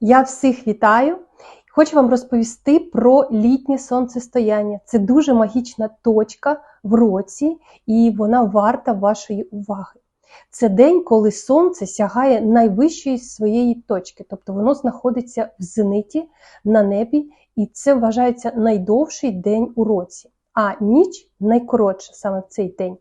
Я всіх вітаю. Хочу вам розповісти про літнє сонцестояння. Це дуже магічна точка в році, і вона варта вашої уваги. Це день, коли сонце сягає найвищої своєї точки, тобто воно знаходиться в зениті на небі, і це вважається найдовший день у році, а ніч найкоротша саме в цей день.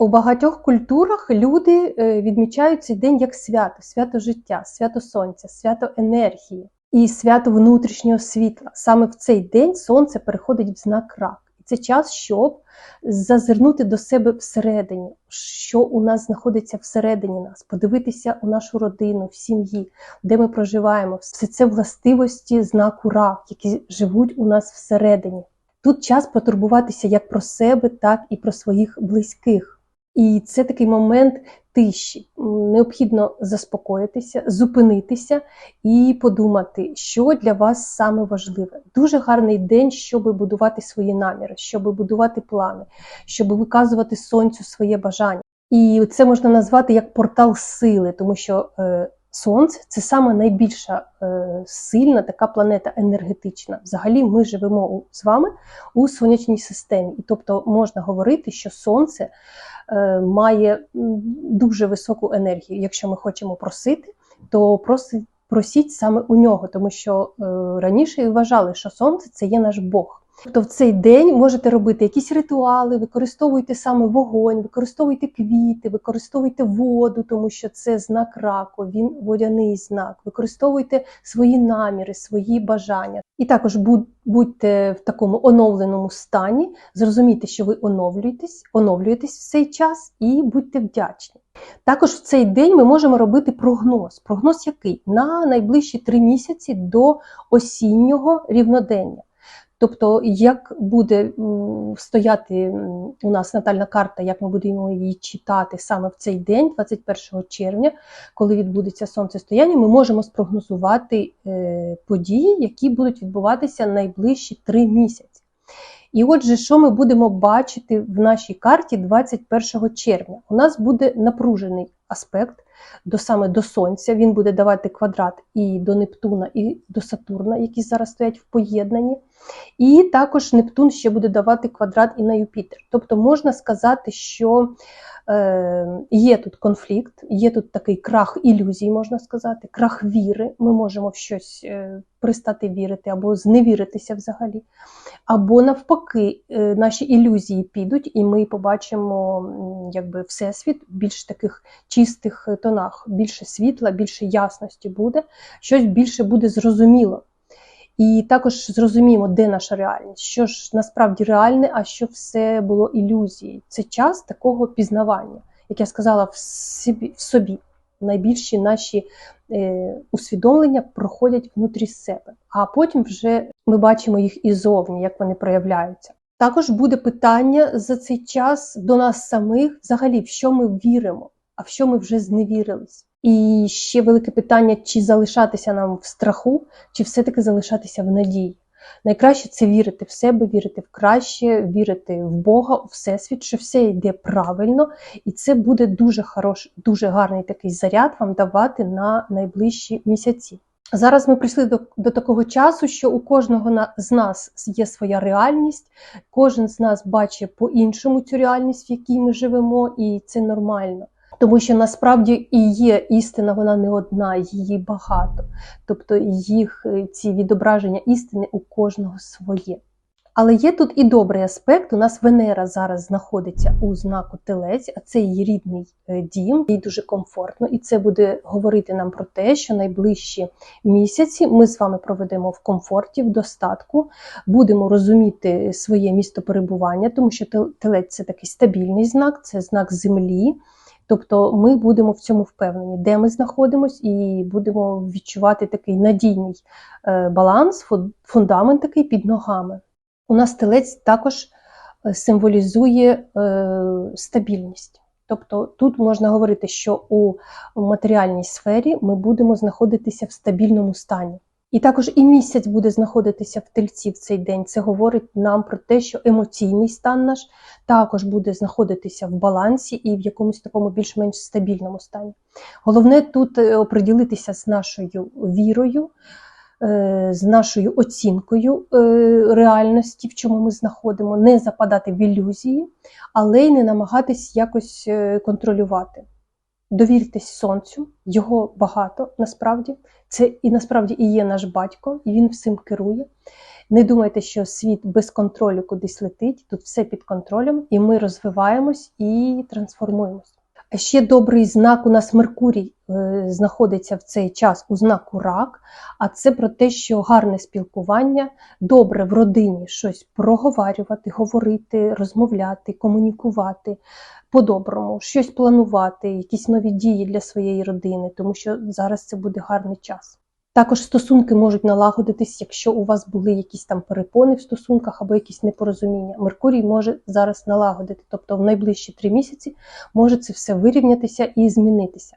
У багатьох культурах люди е, відмічають цей день як свято, свято життя, свято сонця, свято енергії і свято внутрішнього світла. Саме в цей день сонце переходить в знак рак. І це час, щоб зазирнути до себе всередині, що у нас знаходиться всередині нас, подивитися у нашу родину, в сім'ї, де ми проживаємо. Все це властивості знаку рак, які живуть у нас всередині. Тут час потурбуватися як про себе, так і про своїх близьких. І це такий момент тиші. Необхідно заспокоїтися, зупинитися і подумати, що для вас саме важливе. Дуже гарний день, щоб будувати свої наміри, щоб будувати плани, щоб виказувати сонцю своє бажання. І це можна назвати як портал сили, тому що е, Сонце це саме найбільша е, сильна така планета енергетична. Взагалі, ми живемо у, з вами у сонячній системі, і тобто можна говорити, що сонце е, має дуже високу енергію. Якщо ми хочемо просити, то просить, просіть саме у нього, тому що е, раніше вважали, що сонце це є наш Бог. Тобто в цей день можете робити якісь ритуали, використовуйте саме вогонь, використовуйте квіти, використовуйте воду, тому що це знак раку, він водяний знак. Використовуйте свої наміри, свої бажання. І також будьте в такому оновленому стані, зрозумійте, що ви оновлюєтесь, оновлюєтесь в цей час і будьте вдячні. Також в цей день ми можемо робити прогноз. Прогноз який? На найближчі три місяці до осіннього рівнодення. Тобто, як буде стояти у нас натальна карта, як ми будемо її читати саме в цей день, 21 червня, коли відбудеться сонцестояння, ми можемо спрогнозувати е, події, які будуть відбуватися найближчі три місяці. І отже, що ми будемо бачити в нашій карті 21 червня? У нас буде напружений аспект до саме до Сонця. Він буде давати квадрат і до Нептуна, і до Сатурна, які зараз стоять в поєднанні. І також Нептун ще буде давати квадрат і на Юпітер. Тобто можна сказати, що е, є тут конфлікт, є тут такий крах ілюзій, можна сказати, крах віри. Ми можемо в щось е, пристати вірити або зневіритися взагалі. Або навпаки, е, наші ілюзії підуть, і ми побачимо якби, всесвіт більш таких чистих тонах, більше світла, більше ясності буде, щось більше буде зрозуміло. І також зрозуміємо, де наша реальність, що ж насправді реальне, а що все було ілюзією. Це час такого пізнавання, як я сказала, в собі. В собі. Найбільші наші е, усвідомлення проходять внутрі себе, а потім вже ми бачимо їх ізовні, як вони проявляються. Також буде питання за цей час до нас самих, взагалі, в що ми віримо, а в що ми вже зневірились. І ще велике питання, чи залишатися нам в страху, чи все-таки залишатися в надії. Найкраще це вірити в себе, вірити в краще, вірити в Бога, у Всесвіт, що все йде правильно, і це буде дуже хорош, дуже гарний такий заряд вам давати на найближчі місяці. Зараз ми прийшли до до такого часу, що у кожного на, з нас є своя реальність, кожен з нас бачить по-іншому цю реальність, в якій ми живемо, і це нормально. Тому що насправді і є істина, вона не одна, її багато. Тобто їх е, ці відображення істини у кожного своє. Але є тут і добрий аспект. У нас Венера зараз знаходиться у знаку Телець, а це її рідний е, дім, їй дуже комфортно, і це буде говорити нам про те, що найближчі місяці ми з вами проведемо в комфорті, в достатку, будемо розуміти своє місто перебування, тому що телець це такий стабільний знак, це знак землі. Тобто ми будемо в цьому впевнені, де ми знаходимося, і будемо відчувати такий надійний е, баланс, фундамент такий під ногами. У нас телець також е, символізує е, стабільність. Тобто тут можна говорити, що у матеріальній сфері ми будемо знаходитися в стабільному стані. І також і місяць буде знаходитися в тельці в цей день. Це говорить нам про те, що емоційний стан наш також буде знаходитися в балансі і в якомусь такому більш-менш стабільному стані. Головне тут е, оприділитися з нашою вірою, е, з нашою оцінкою е, реальності, в чому ми знаходимо, не западати в ілюзії, але й не намагатись якось контролювати. Довіртесь сонцю, його багато насправді. Це і насправді і є наш батько, і він всім керує. Не думайте, що світ без контролю кудись летить. Тут все під контролем, і ми розвиваємось і трансформуємось. Ще добрий знак у нас Меркурій е, знаходиться в цей час у знаку рак, а це про те, що гарне спілкування, добре в родині щось проговарювати, говорити, розмовляти, комунікувати по-доброму, щось планувати, якісь нові дії для своєї родини, тому що зараз це буде гарний час. Також стосунки можуть налагодитись, якщо у вас були якісь там перепони в стосунках або якісь непорозуміння. Меркурій може зараз налагодити, тобто в найближчі три місяці може це все вирівнятися і змінитися.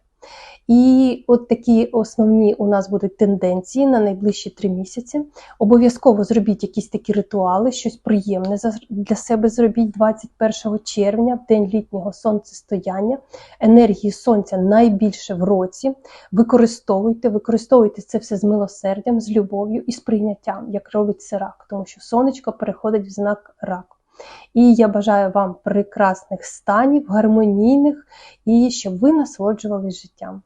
І от такі основні у нас будуть тенденції на найближчі три місяці. Обов'язково зробіть якісь такі ритуали, щось приємне для себе зробіть 21 червня, в день літнього сонцестояння. Енергії сонця найбільше в році. Використовуйте, використовуйте це все з милосердям, з любов'ю і з прийняттям, як робить це рак, тому що сонечко переходить в знак раку. І я бажаю вам прекрасних станів, гармонійних і щоб ви насолоджувались життям.